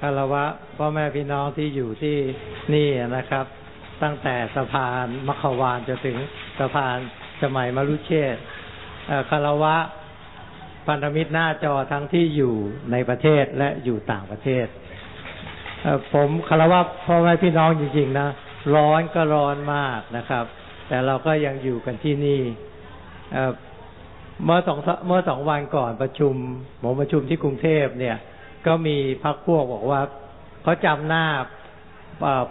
คารวะพ่อแม่พี่น้องที่อยู่ที่นี่นะครับ ตั้งแต่สะพานมขวานจนถึงสะพานสมัยมรุเชษฐ์คารวะพันธมิตรหน้าจอทั้งที่อยู่ในประเทศและอยู่ต่างประเทศเผมคารวะพ่อแม่พี่น้องจริงๆนะร้อนก็ร้อนมากนะครับ แต่เราก็ยังอยู่กันที่นี่เอ่อเมื่อสองเมื่อสองวันก่อนประชุมหมอประชุมที่กรุงเทพเนี่ย ก็มีพักพวกบอกว่าเขาจำหน้า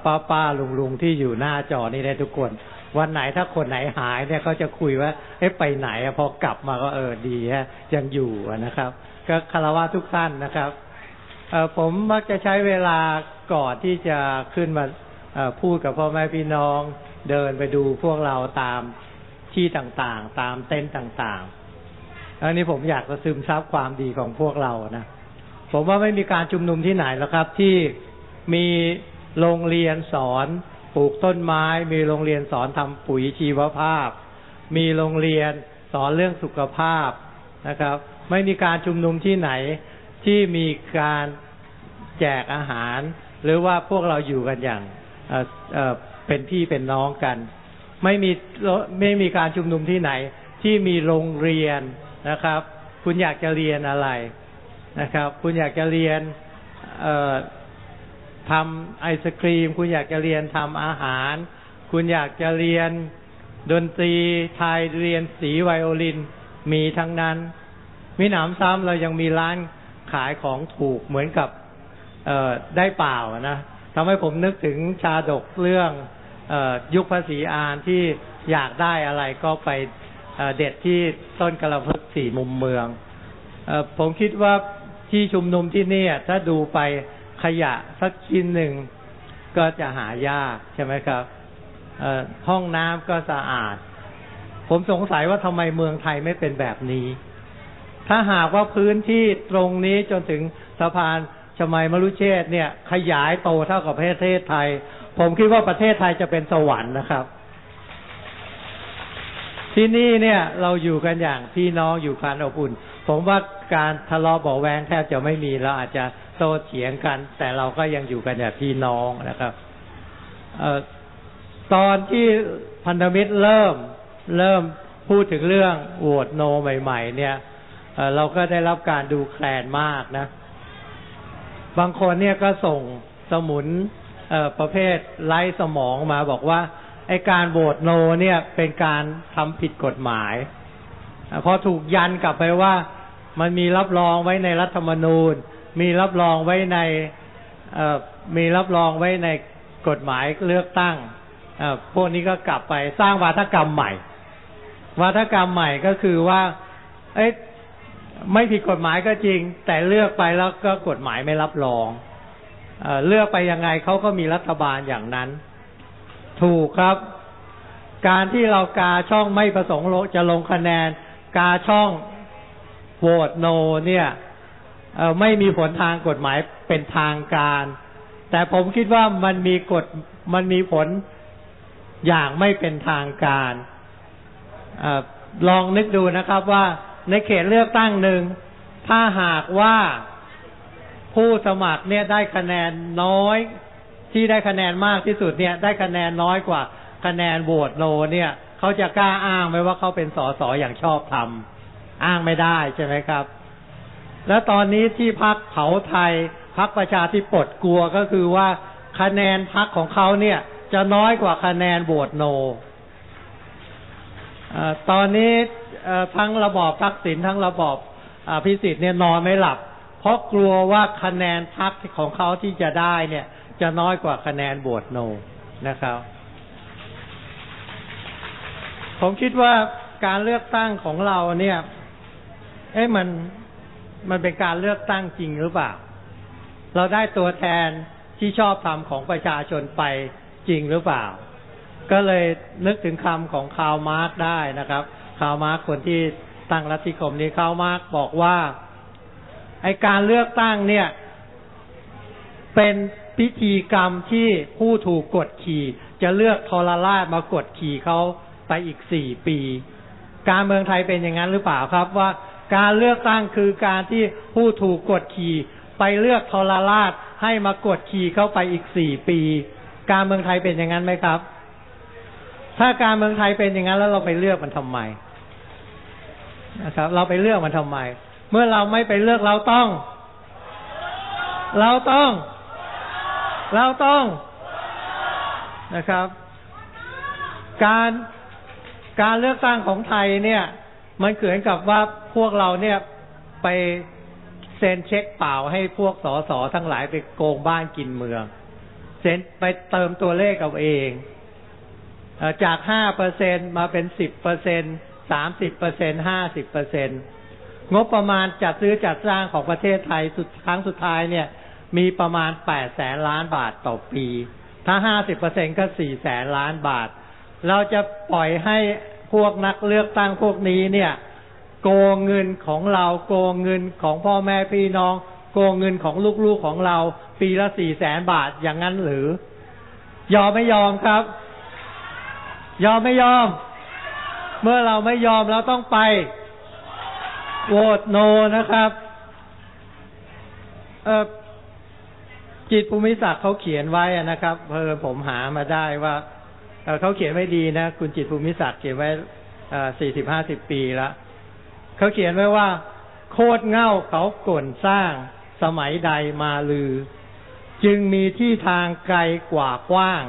ป้าป้าลุงลุงที่อยู่หน้าจอนี่ได้ทุกคน วันไหนถ้าคนไหนหายเนี่ยเขาจะคุยว่าเอ๊ะไปไหนอะพอกลับมาก็เออดีฮะยังอยู่นะครับ ก็คารวะทุกท่านนะครับเออผมมักจะใช้เวลาก่อนที่จะขึ้นมาพูดกับพ่อแม่พี่น้อง เดินไปดูพวกเราตามที่ต่างๆ ตามเต็นท์ต่างๆอันนี้ผมอยากจะซึมซับความดีของพวกเรานะ ผมว่าไม่มีการชุมนุมที่ไหนแล้วครับ ที่มีโรงเรียนสอนปลูกต้นไม้ มีโรงเรียนสอนทำปุ๋ยชีวภาพ มีโรงเรียนสอนเรื่องสุขภาพนะครับ ไม่มีการชุมนุมที่ไหนที่มีการแจกอาหาร หรือว่าพวกเราอยู่กันอย่างเเเป็นพี่เป็นน้องกัน ไม่มีไม่มีการชุมนุมที่ไหนที่มีโรงเรียนนะครับ คุณอยากจะเรียนอะไร นะครับ คุณอยากจะเรียนเออทำไอศครีม คุณอยากจะเรียนทำอาหาร คุณอยากจะเรียนดนตรีไทยเรียนสีไวโอลินมีทั้งนั้น มีหนามซ้ำเรายังมีร้านขายของถูกเหมือนกับเอได้เปล่านะทำให้ผมนึกถึงชาดกเรื่องเอยุคภาษีอานที่อยากได้อะไรก็ไปเเด็ดที่ต้นกระพึกสี่มุมเมืองเอผมคิดว่า ที่ชุมนุมที่เนี่ย ถ้าดูไปขยะสักชิ้นหนึ่งก็จะหายากใช่ไหมครับห้องน้ำก็สะอาด ผมสงสัยว่าทำไมเมืองไทยไม่เป็นแบบนี้ ถ้าหากว่าพื้นที่ตรงนี้จนถึงสะพานชมัยมรุเชษเนี่ย ขยายโตเท่ากับประเทศไทย ผมคิดว่าประเทศไทยจะเป็นสวรรค์นะครับ ที่นี่เนี่ย เราอยู่กันอย่างพี่น้องอยู่การอบอุ่น ผมว่า การทะเลาะเบาแวงแทบจะไม่มีเราอาจจะโต้เถียงกัน แต่เราก็ยังอยู่กันอย่างพี่น้องนะครับออตอนที่พันธมิตรเริ่มเริ่มพูดถึงเรื่องโหวตโนใหม่ ๆ เนี่ยเเราก็ได้รับการดูแคลนมากนะ บางคนเนี่ยก็ส่งสมุนประเภทไร้สมองมาบอกว่าไอการโหวตโนเนี่ยเป็นการทำผิดกฎหมายอาพอถูกยันกลับไปว่า มันมีรับรองไว้ในรัฐธรรมนูญ มีรับรองไว้ในมีรับรองไว้ในกฎหมายเลือกตั้งพวกนี้ก็กลับไปสร้างวาทกรรมใหม่ วาทกรรมใหม่ก็คือว่า เอ้ยไม่ผิดกฎหมายก็จริง แต่เลือกไปแล้วก็กฎหมายไม่รับรองเอเลือกไปยังไงเขาก็มีรัฐบาลอย่างนั้น ถูกครับ การที่เรากาช่องไม่ประสงค์จะลงคะแนน กาช่อง โหวตโนเนี่ยไม่มีผลทางกฎหมายเป็นทางการ แต่ผมคิดว่ามันมีกฎมันมีผลอย่างไม่เป็นทางการออลองนึกดูนะครับว่าในเขตเลือกตั้งหนึ่ง ถ้าหากว่าผู้สมัครเนี่ยได้คะแนนน้อย ที่ได้คะแนนมากที่สุดเนี่ย ได้คะแนนน้อยกว่าคะแนนโหวตโนเนี่ย เขาจะกล้าอ้างไหมว่าเขาเป็นสสอย่างชอบธรรม อ้างไม่ได้ใช่ไหมครับ แล้วตอนนี้ที่พักเผาไทยพักประชาธิปดกลัวก็คือว่าคะแนนพักของเขาเนี่ย จะน้อยกว่าคะแนนโหวตโนอตอนนี้ทั้งระบอบทักษิณทั้งระบอบอภิสิทธิ์เนี่ยนอนไม่หลับ เพราะกลัวว่าคะแนนพักของเขาที่จะได้เนี่ย จะน้อยกว่าคะแนนโหวตโนนะครับ ผมคิดว่าการเลือกตั้งของเราเนี่ย เอ๊ะมันมันเป็นการเลือกตั้งจริงหรือเปล่า เราได้ตัวแทนที่ชอบธรรมของประชาชนไปจริงหรือเปล่า ก็เลยนึกถึงคำของคาร์มาร์กได้นะครับคาร์มาร์กคนที่ตั้งรัฐิคมนี้คาร์มาร์กบอกว่าไอการเลือกตั้งเนี่ย เป็นพิธีกรรมที่ผู้ถูกกดขี่ จะเลือกทรราชมากดขี่เขาไปอีกสี่ปี การเมืองไทยเป็นอย่างนั้นหรือเปล่าครับว่า การเลือกตั้งคือการที่ผู้ถูกกดขี่ ไปเลือกทรราชให้มากดขี่เข้าไปอีกสี่ปี การเมืองไทยเป็นอย่างนั้นไหมครับ ถ้าการเมืองไทยเป็นอย่างนั้นแล้วเราไปเลือกมันทำไมนะครับ เราไปเลือกมันทำไม เมื่อเราไม่ไปเลือกเราต้อง เราต้อง เราต้องนะครับ การการเลือกตั้งของไทยเนี่ย มันเกิดกับว่าพวกเราเนี่ยไปเซ็นเช็คเปล่าให้พวกสสทั้งหลายไปโกงบ้านกินเมืองเซ็นไปเติมตัวเลขเอาเองจากห้าเปอร์เซ็นมาเป็นสิบเปอร์เซ็นสามสิบเปอร์เซ็นห้าสิบเปอร์เซ็นงบประมาณจัดซื้อจัดสร้างของประเทศไทยสุดครั้งสุดท้ายเนี่ย มีประมาณแปดแสนล้านบาทต่อปี ถ้าห้าสิบเปอร์เซ็นก็สี่แสนล้านบาท เราจะปล่อยให้ พวกนักเลือกตั้งพวกนี้เนี่ย โกงเงินของเราโกงเงินของพ่อแม่พี่น้อง โกงเงินของลูกๆของเรา ปีละสี่แสนบาทอย่างนั้นหรือ ยอมไม่ยอมครับ ยอมไม่ยอม เมื่อเราไม่ยอมเราต้องไปโหวตโนนะครับเออจิตภูมิศักดิ์เขาเขียนไว้นะครับ เพอผมหามาได้ว่า เขาเขียนไว้ดีนะ คุณจิตภูมิศักดิ์เขียนไว้สี่สิบห้าสิบปีแล้วเขาเขียนไว้ว่า โคตรเง่าเขาก่นสร้างสมัยใดมาลือ จึงมีที่ทางไกลกว่ากว้าง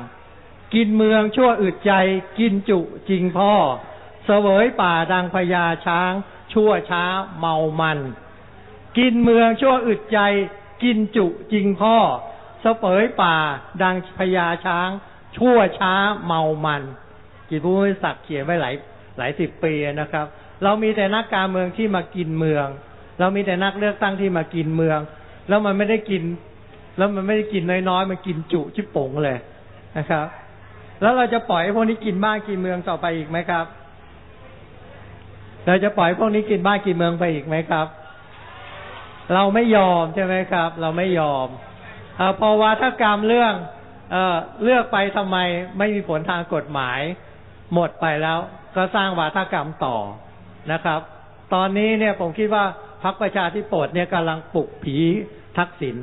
กินเมืองชั่วอึดใจ กินจุจริงพ่อ เสวยป่าดังพญาช้าง ชั่วช้าเมามัน กินเมืองชั่วอึดใจ กินจุจริงพ่อ เสวยป่าดังพญาช้าง ชั่วช้าเมามันกิตภูมิศักดิ์เขียนไว้หลายหลายสิบปีนะครับ เรามีแต่นักการเมืองที่มากินเมือง เรามีแต่นักเลือกตั้งที่มากินเมือง แล้วมันไม่ได้กิน แล้วมันไม่ได้กินน้อยๆมันกินจุชิบโปงเลยนะครับ แล้วเราจะปล่อยให้พวกนี้กินบ้านกินเมืองต่อไปอีกไหมครับ เราจะปล่อยพวกนี้กินบ้านกินเมืองไปอีกไหมครับ เราไม่ยอมใช่ไหมครับ เราไม่ยอมอพอวาทกรรมเรื่อง เออเลือกไปทำไมไม่มีผลทางกฎหมาย หมดไปแล้วก็สร้างวาทกรรมต่อนะครับ ตอนนี้เนี่ยผมคิดว่าพรรคประชาธิปไตยเนี่ยกำลังปลุกผีทักษิณ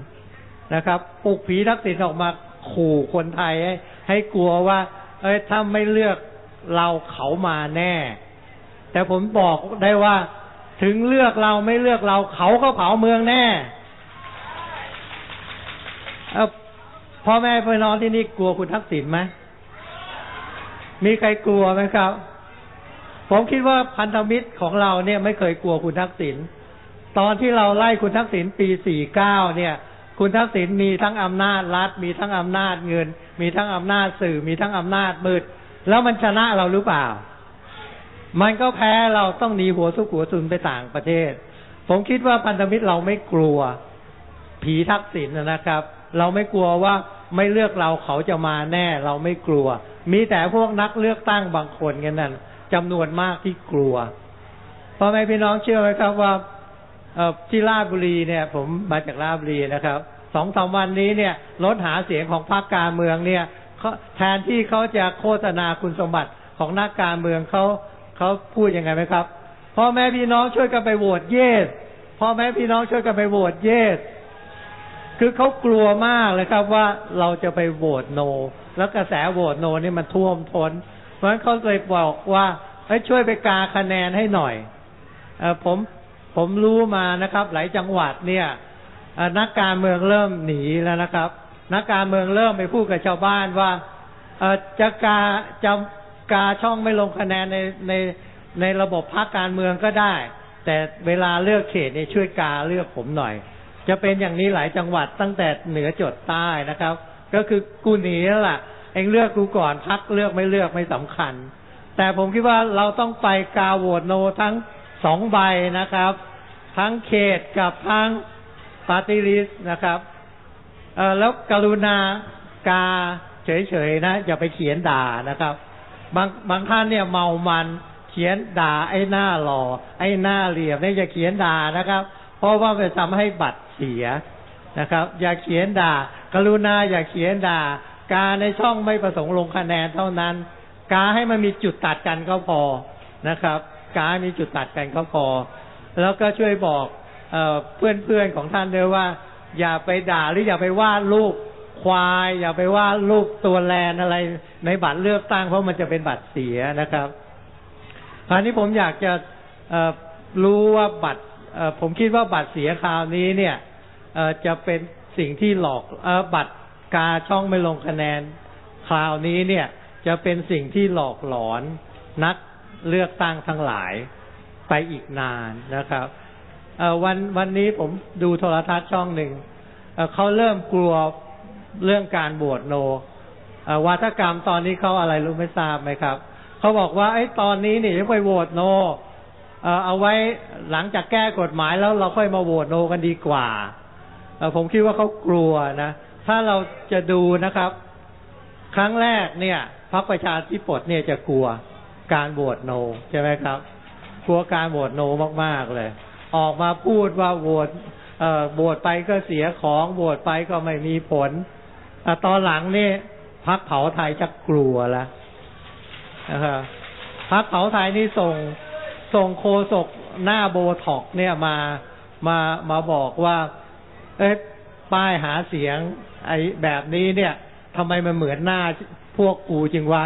นะครับ ปลุกผีทักษิณออกมาขู่คนไทยให้ให้กลัวว่า เอ้ยถ้าไม่เลือกเราเขามาแน่ แต่ผมบอกได้ว่าถึงเลือกเราไม่เลือกเราเขาก็เผาเมืองแน่ พ่อแม่พี่น้องที่นี่กลัวคุณทักษิณไหมมีใครกลัวไหมครับ ผมคิดว่าพันธมิตรของเราเนี่ยไม่เคยกลัวคุณทักษิณตอนที่เราไล่คุณทักษิณปี 49 เนี่ย คุณทักษิณมีทั้งอำนาจรัฐ มีทั้งอำนาจเงิน มีทั้งอำนาจสื่อ มีทั้งอำนาจมืด แล้วมันชนะเราหรือเปล่า มันก็แพ้เราต้องหนีหัวสุกหัวซุนไปต่างประเทศ ผมคิดว่าพันธมิตรเราไม่กลัว ผีทักษิณนะครับ เราไม่กลัวว่า ไม่เลือกเราเขาจะมาแน่เราไม่กลัว มีแต่พวกนักเลือกตั้งบางคนกันนั่นจำนวนมากที่กลัวพ่อแม่พี่น้องเชื่อไหมครับว่าที่ราชบุรีเนี่ย ผมมาจากราชบุรีนะครับสองสามวันนี้เนี่ยรถหาเสียงของพรรคการเมืองเนี่ยแทนที่เขาจะโฆษณาคุณสมบัติของนักการเมืองเขาเขาพูดยังไงไหมครับพ่อแม่พี่น้องช่วยกันไปโหวตเยสพ่อแม่พี่น้องช่วยกันไปโหวตเยส คือเขากลัวมากเลยครับว่าเราจะไปโหวตโน แล้วกระแสโหวตโนนี่มันท่วมท้น เพราะฉะนั้นเขาเลยบอกว่าให้ช่วยไปกาคะแนนให้หน่อยเอผมผมรู้มานะครับ หลายจังหวัดเนี่ยนักการเมืองเริ่มหนีแล้วนะครับ นักการเมืองเริ่มไปพูดกับชาวบ้านว่าเอจะกาจะกาช่องไม่ลงคะแนนในในในระบบพรรคการเมืองก็ได้ แต่เวลาเลือกเขตเนี่ยช่วยกาเลือกผมหน่อย จะเป็นอย่างนี้หลายจังหวัดตั้งแต่เหนือจดใต้นะครับ ก็คือกูหนีแล้วล่ะ เองเลือกกูก่อนพักเลือกไม่เลือกไม่สำคัญ แต่ผมคิดว่าเราต้องไปกาโหวตโนทั้งสองใบนะครับ ทั้งเขตกับทั้งปาร์ตี้ลิสนะครับเออแล้วกรุณากาเฉยๆนะอย่าไปเขียนด่านะครับ บางบางท่านเนี่ยเมามันเขียนด่าไอ้หน้าหล่อไอ้หน้าเหลี่ยมเนี่ยอย่าเขียนด่านะครับ ราะว่าจะทำให้บัตรเสียนะครับ อย่าเขียนด่า กรุณาอย่าเขียนด่า กาในช่องไม่ประสงค์ลงคะแนนเท่านั้น กาให้มันมีจุดตัดกันก็พอนะครับ กาให้มีจุดตัดกันก็พอ แล้วก็ช่วยบอกเอ่อเพื่อนๆของท่านด้วยว่า อย่าไปด่าหรืออย่าไปวาดรูปควาย อย่าไปวาดรูปตัวแลนอะไร ในบัตรเลือกตั้งเพราะมันจะเป็นบัตรเสียนะครับคราวนี้ผมอยากจะรู้ว่าบัตร ผมคิดว่าบัตรเสียคราวนี้เนี่ยจะเป็นสิ่งที่หลอกอบัตรกาช่องไม่ลงคะแนนคราวนี้เนี่ยจะเป็นสิ่งที่หลอกหลอนนักเลือกตั้งทั้งหลายไปอีกนานนะครับวันวันนี้ผมดูโทรทัศน์ช่องหนึ่งเเขาเริ่มกลัวเรื่องการโหวตโนวาทกรรมตอนนี้เขาอะไรรู้ไม่ทราบไหมครับเขาบอกว่าไอ้ตอนนี้นี่จะไปโหวตโน เอาไว้หลังจากแก้กฎหมายแล้วเราค่อยมาโหวตโนกันดีกว่าผมคิดว่าเขากลัวนะ ถ้าเราจะดูนะครับ ครั้งแรกเนี่ยพรรคประชาธิปไตยเนี่ยจะกลัวการโหวตโนใช่ไหมครับ กลัวการโหวตโนมากๆเลย ออกมาพูดว่าโหวตโหวตไปก็เสียของโหวตไปก็ไม่มีผลอตอนหลังนี่พักเผาไทยจะกลัวแล้วนะครับพักเผาไทยนี่ส่ง ส่งโคศกหน้าโบท็อกเนี่ยมามามาบอกว่า เอ๊ะป้ายหาเสียง ไอ้แบบนี้เนี่ยทำไมมันเหมือนหน้าพวกกูจริงวะ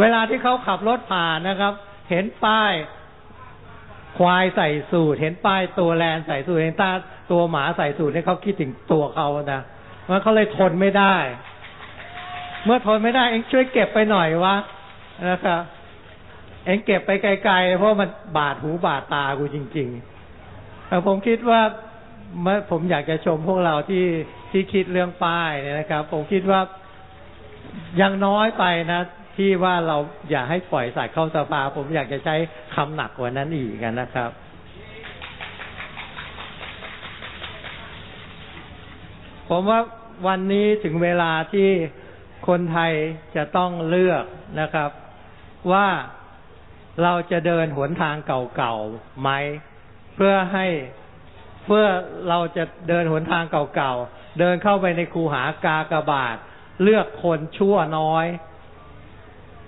เวลาที่เขาขับรถผ่านนะครับ เห็นป้ายควายใส่สูตร เห็นป้ายตัวแลนใส่สูตรเห็นตาตัวหมาใส่สูตรเนี่ยเขาคิดถึงตัวเขานะมันเขาเลยทนไม่ได้ เมื่อทนไม่ได้เองช่วยเก็บไปหน่อยวะนะครับ เองเก็บไปไกลๆเพราะมันบาดหูบาดตากูจริงๆแต่ผมคิดว่าเมื่อผมอยากจะชมพวกเราที่ที่คิดเรื่องป้ายเนี่ยนะครับ ผมคิดว่ายังน้อยไปนะ ที่ว่าเราอย่าให้ปล่อยสัตว์เข้าสภา ผมอยากจะใช้คำหนักกว่านั้นอีกกันนะครับผมว่าวันนี้ถึงเวลาที่คนไทยจะต้องเลือกนะครับ ว่า เราจะเดินหนทางเก่าๆไหมเพื่อให้เพื่อเราจะเดินหนทางเก่าๆเดินเข้าไปในคูหากากบาท เลือกคนชั่วน้อย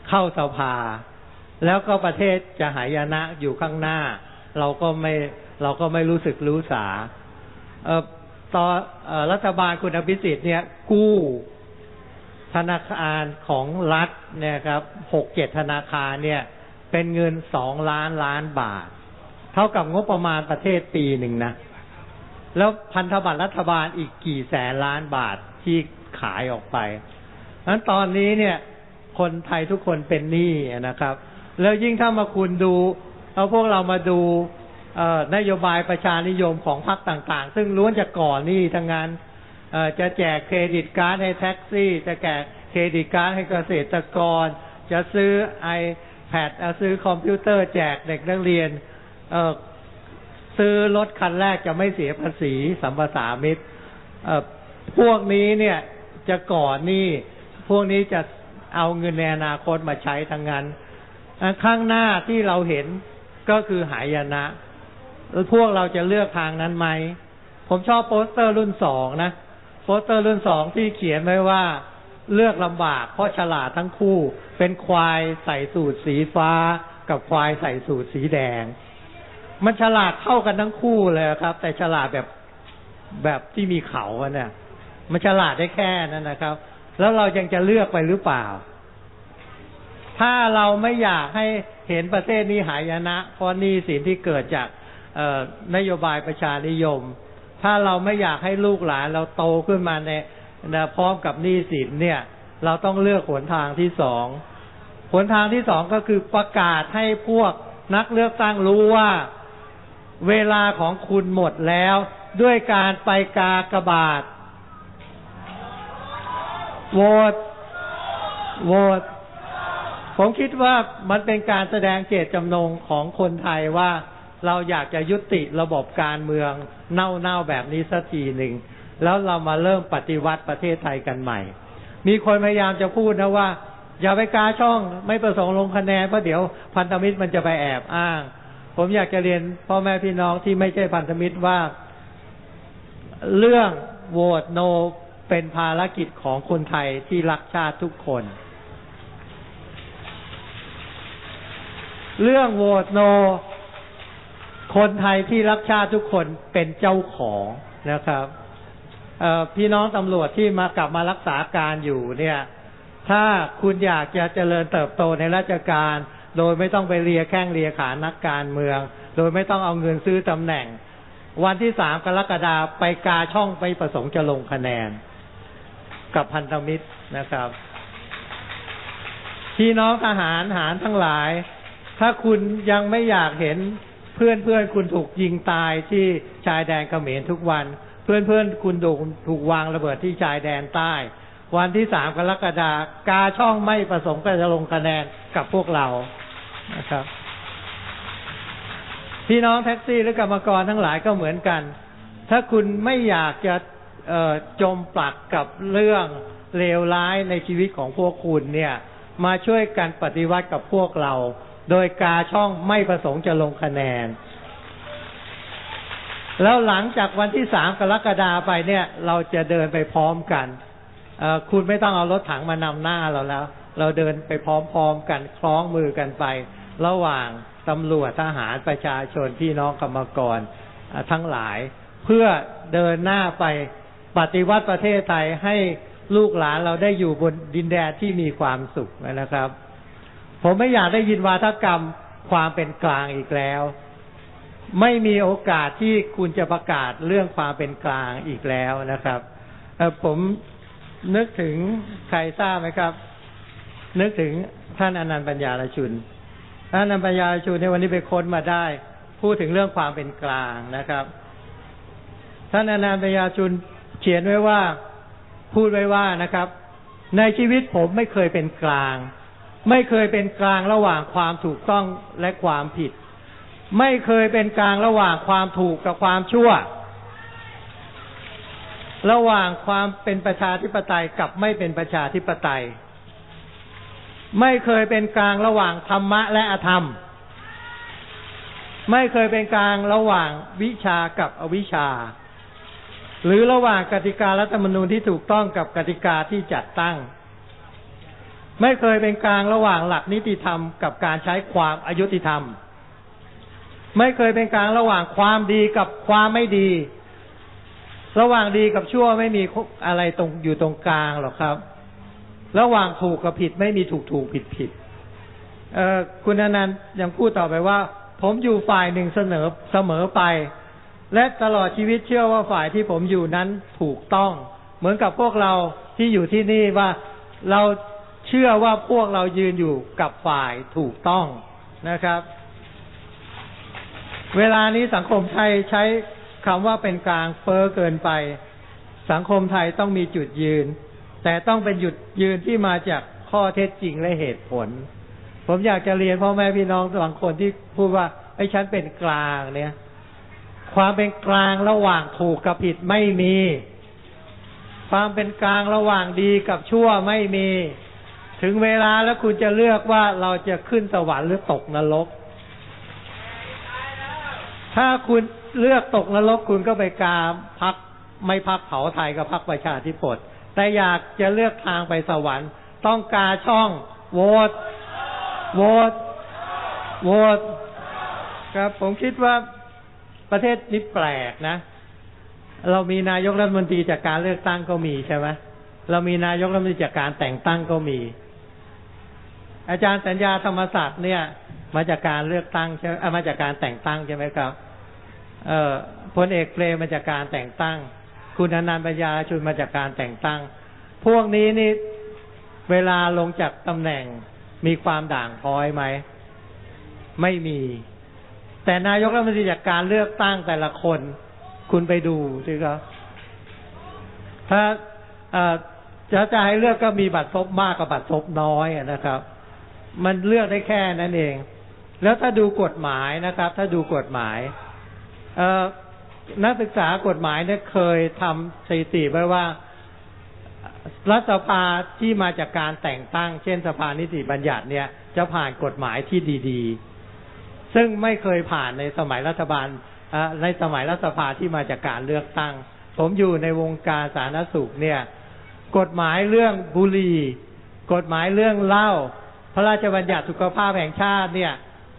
เข้าสภา แล้วก็ประเทศจะหายนะอยู่ข้างหน้า เราก็ไม่เราก็ไม่รู้สึกรู้สาเอ่อตอนเอ่อรัฐบาลคุณอภิสิทธิ์เนี่ย กู้ธนาคารของรัฐเนี่ยครับหกเจ็ดธนาคารเนี่ย เป็นเงินสองล้านล้านบาท เท่ากับงบประมาณประเทศปีหนึ่งนะ แล้วพันธบัตรรัฐบาลอีกกี่แสนล้านบาทที่ขายออกไปนั้นตอนนี้เนี่ย คนไทยทุกคนเป็นหนี้นะครับ แล้วยิ่งถ้ามาคุณดู เอาพวกเรามาดูนโยบายประชานิยมของพรรคต่าง ๆ ซึ่งล้วนจะก่อหนี้ทั้งนั้นจะแจกเครดิตการ์ดให้แท็กซี่ จะแจกเครดิตการ์ดให้เกษตรกร จะซื้อไอ iPad เอาซื้อคอมพิวเตอร์แจกเด็กนักเรียน เออซื้อรถคันแรกจะไม่เสียภาษีสัมปทามิตรเออพวกนี้เนี่ยจะก่อหนี้พวกนี้จะเอาเงินในอนาคตมาใช้ทั้งนั้นข้างหน้าที่เราเห็นก็คือหายนะ พวกเราจะเลือกทางนั้นไหม ผมชอบโปสเตอร์รุ่นสองนะ โปสเตอร์รุ่นสองที่เขียนไว้ว่า เลือกลำบากเพราะฉลาดทั้งคู่ เป็นควายใส่สูตรสีฟ้า กับควายใส่สูตรสีแดง มันฉลาดเข้ากันทั้งคู่เลยครับ แต่ฉลาดแบบแบบที่มีเขาเนี่ยมันฉลาดได้แค่นั้นนะครับ แล้วเรายังจะเลือกไปหรือเปล่า ถ้าเราไม่อยากให้เห็นประเทศนี้หายนะ เพราะหนี้สินที่เกิดจากนโยบายประชานิยม ถ้าเราไม่อยากให้ลูกหลานเราโตขึ้นมาใน นะพร้อมกับหนี้สินเนี่ย เราต้องเลือกหนทางที่สองหนทางที่สองก็คือประกาศให้พวกนักเลือกตั้งรู้ว่าเวลาของคุณหมดแล้ว ด้วยการไปกากบาทโหวตโหวตผมคิดว่ามันเป็นการแสดงเจตจำนงของคนไทยว่าเราอยากจะยุติระบบการเมืองเน่าๆแบบนี้สักทีหนึ่ง แล้วเรามาเริ่มปฏิวัติประเทศไทยกันใหม่ มีคนพยายามจะพูดนะว่า อย่าไปกาช่องไม่ประสงค์ลงคะแนนเพราะเดี๋ยวพันธมิตรมันจะไปแอบอ้าง ผมอยากจะเรียนพ่อแม่พี่น้องที่ไม่ใช่พันธมิตรว่า เรื่องโหวตโนเป็นภารกิจของคนไทยที่รักชาติทุกคน เรื่องโหวตโน คนไทยที่รักชาติทุกคนเป็นเจ้าของนะครับ พี่น้องตำรวจที่มากลับมารักษาการอยู่เนี่ย ถ้าคุณอยากจะเจริญเติบโตในราชการ โดยไม่ต้องไปเลียแข้งเลียขานักการเมือง โดยไม่ต้องเอาเงินซื้อตำแหน่ง วันที่สามกรกฎาไปกาช่องไปประสงค์จะลงคะแนน กับพันธมิตรนะครับ พี่น้องทหารหารทั้งหลาย ถ้าคุณยังไม่อยากเห็นเพื่อนเพื่อนคุณถูกยิงตายที่ชายแดนเขมรทุกวัน เพื่อนเพื่อนคุณถูกถูกวางระเบิดที่ชายแดนใต้ วันที่สามกรกฎาคมกาช่องไม่ประสงค์จะลงคะแนนกับพวกเรานะครับพี่น้องแท็กซี่และกรรมกรทั้งหลายก็เหมือนกัน ถ้าคุณไม่อยากจะจมปลักกับเรื่องเลวร้ายในชีวิตของพวกคุณเนี่ย มาช่วยกันปฏิวัติกับพวกเรา โดยกาช่องไม่ประสงค์จะลงคะแนน แล้วหลังจากวันที่สามกรกฎาไปเนี่ย เราจะเดินไปพร้อมกันคุณไม่ต้องเอารถถังมานำหน้าเราแล้ว เราเดินไปพร้อมๆกันคล้องมือกันไป ระหว่างตำรวจทหารประชาชนพี่น้องกรรมกรทั้งหลาย เพื่อเดินหน้าไปปฏิวัติประเทศไทยให้ลูกหลานเราได้อยู่บนดินแดนที่มีความสุขนะครับ ผมไม่อยากได้ยินวาทกรรมความเป็นกลางอีกแล้ว ไม่มีโอกาสที่คุณจะประกาศเรื่องความเป็นกลางอีกแล้วนะครับผมนึกถึงใครทราบไหมครับ นึกถึงท่านอนันต์ปัญญาลชุนท่านอนันต์ปัญญาลชุนในวันนี้ไปค้นมาได้ พูดถึงเรื่องความเป็นกลางนะครับ ท่านอนันต์ปัญญาชุนเขียนไว้ว่าพูดไว้ว่านะครับ ในชีวิตผมไม่เคยเป็นกลาง ไม่เคยเป็นกลางระหว่างความถูกต้องและความผิด ไม่เคยเป็นกลางระหว่างความถูกกับความชั่ว ระหว่างความเป็นประชาธิปไตยกับไม่เป็นประชาธิปไตย ไม่เคยเป็นกลางระหว่างธรรมะและอธรรม ไม่เคยเป็นกลางระหว่างวิชากับอวิชชาหรือระหว่างกติการัฐธรรมนูญที่ถูกต้องกับกติกาที่จัดตั้ง ไม่เคยเป็นกลางระหว่างหลักนิติธรรมกับการใช้ความอายุติธรรม ไม่เคยเป็นกลางระหว่างความดีกับความไม่ดี ระหว่างดีกับชั่วไม่มีอะไรตรงอยู่ตรงกลางหรอกครับ ระหว่างถูกกับผิดไม่มีถูกถูกผิดผิดเออคุณอนันต์ยังพูดต่อไปว่า ผมอยู่ฝ่ายหนึ่งเสนอเสมอไป และตลอดชีวิตเชื่อว่าฝ่ายที่ผมอยู่นั้นถูกต้อง เหมือนกับพวกเราที่อยู่ที่นี่ว่าเราเชื่อว่าพวกเรายืนอยู่กับฝ่ายถูกต้องนะครับ เวลานี้สังคมไทยใช้คำว่าเป็นกลางเฟ้อเกินไป สังคมไทยต้องมีจุดยืน แต่ต้องเป็นหยุดยืนที่มาจากข้อเท็จจริงและเหตุผล ผมอยากจะเรียนพ่อแม่พี่น้องบางคนที่พูดว่าไอ้ฉันเป็นกลางเนี่ย ความเป็นกลางระหว่างถูกกับผิดไม่มี ความเป็นกลางระหว่างดีกับชั่วไม่มี ถึงเวลาแล้วคุณจะเลือกว่าเราจะขึ้นสวรรค์หรือตกนรก ถ้าคุณเลือกตกนรกคุณก็ไปกาพักไม่พักเผาไทยกับพักประชาธิปตยแต่อยากจะเลือกทางไปสวรรค์ ต้องกาช่องโหวตโหวตโหวตครับ ผมคิดว่าประเทศนี้แปลกนะ เรามีนายกรัฐมนตรีจากการเลือกตั้งก็มีใช่ไหมเรามีนายกรัฐมนตรีจากการแต่งตั้งก็มี อาจารย์สัญญาธรรมศาสตร์เนี่ย มาจากการเลือกตั้งใช่ไหมมาจากการแต่งตั้งใช่ไหมครับ เอ่อพลเอกเปรมมาจากการแต่งตั้ง คุณอนันต์ปัญญาชุนมาจากการแต่งตั้ง พวกนี้นี่เวลาลงจากตำแหน่งมีความด่างพร้อยไหม ไม่มี แต่นายกรัฐมนตรีจากการเลือกตั้งแต่ละคน คุณไปดูสิครับ ถ้าเอ่อจะจะให้เลือกก็มีบัตรซบมากกับบัตรซบน้อยนะครับ มันเลือกได้แค่นั้นเอง แล้วถ้าดูกฎหมายนะครับ ถ้าดูกฎหมายเออนักศึกษากฎหมายเนี่ยเคยทำสถิติไว้ว่ารัฐสภาที่มาจากการแต่งตั้ง เช่นสภานิติบัญญัติเนี่ย จะผ่านกฎหมายที่ดี ๆ ซึ่งไม่เคยผ่านในสมัยรัฐบาลในสมัยรัฐสภาที่มาจากการเลือกตั้ง ผมอยู่ในวงการสาธารณสุขเนี่ย กฎหมายเรื่องบุหรี่ กฎหมายเรื่องเหล้าพระราชบัญญัติสุขภาพแห่งชาติเนี่ย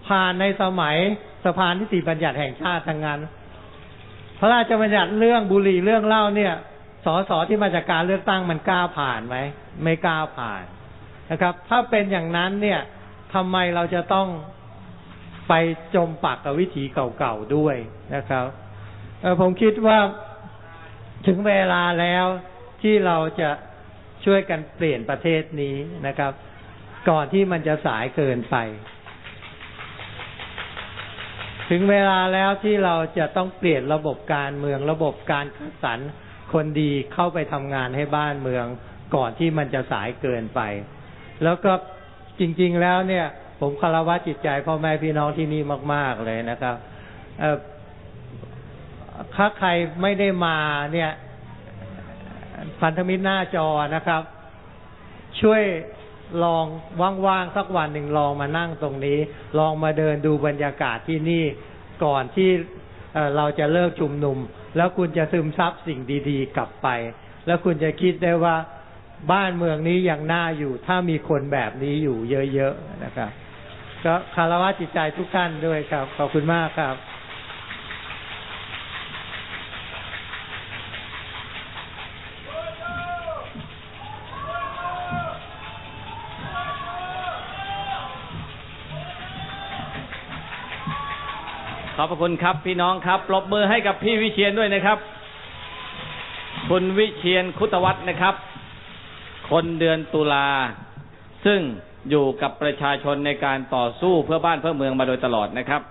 ผ่านในสมัยสภานิติบัญญัติแห่งชาติทั้งนั้นพระราชบัญญัติเรื่องบุหรี่เรื่องเหล้าเนี่ยสสที่มาจากการเลือกตั้งมันกล้าผ่านไหมไม่กล้าผ่านนะครับ ถ้าเป็นอย่างนั้นเนี่ยทำไมเราจะต้องไปจมปักกับวิถีเก่าๆด้วยนะครับผมคิดว่าถึงเวลาแล้วที่เราจะช่วยกันเปลี่ยนประเทศนี้นะครับ ก่อนที่มันจะสายเกินไป ถึงเวลาแล้วที่เราจะต้องเปลี่ยนระบบการเมืองระบบการคัดสรรคนดีเข้าไปทำงานให้บ้านเมืองก่อนที่มันจะสายเกินไป แล้วก็จริง ๆ แล้วเนี่ย ผมคารวะจิตใจพ่อแม่พี่น้องที่นี่มาก ๆเลยนะครับถ้าใครไม่ได้มาเนี่ยพันธมิตรหน้าจอนะครับ ช่วย ลองว่างๆสักวันหนึ่งลองมานั่งตรงนี้ ลองมาเดินดูบรรยากาศที่นี่ก่อนที่เเราจะเลิกชุมนุม แล้วคุณจะซึมซับสิ่งดีๆ กลับไป แล้วคุณจะคิดได้ว่าบ้านเมืองนี้ยังน่าอยู่ ถ้ามีคนแบบนี้อยู่เยอะๆนะครับ ก็คารวะจิตใจทุกท่านด้วยครับ ขอบคุณมากครับ ระคุณครับ พี่น้องครับปรบมือให้กับพี่วิเชียนด้วยนะครับ คุณวิเชียนคุตวัฒน์นะครับ คนเดือนตุลา ซึ่งอยู่กับประชาชนในการต่อสู้เพื่อบ้านเพื่อเมืองมาโดยตลอดนะครับ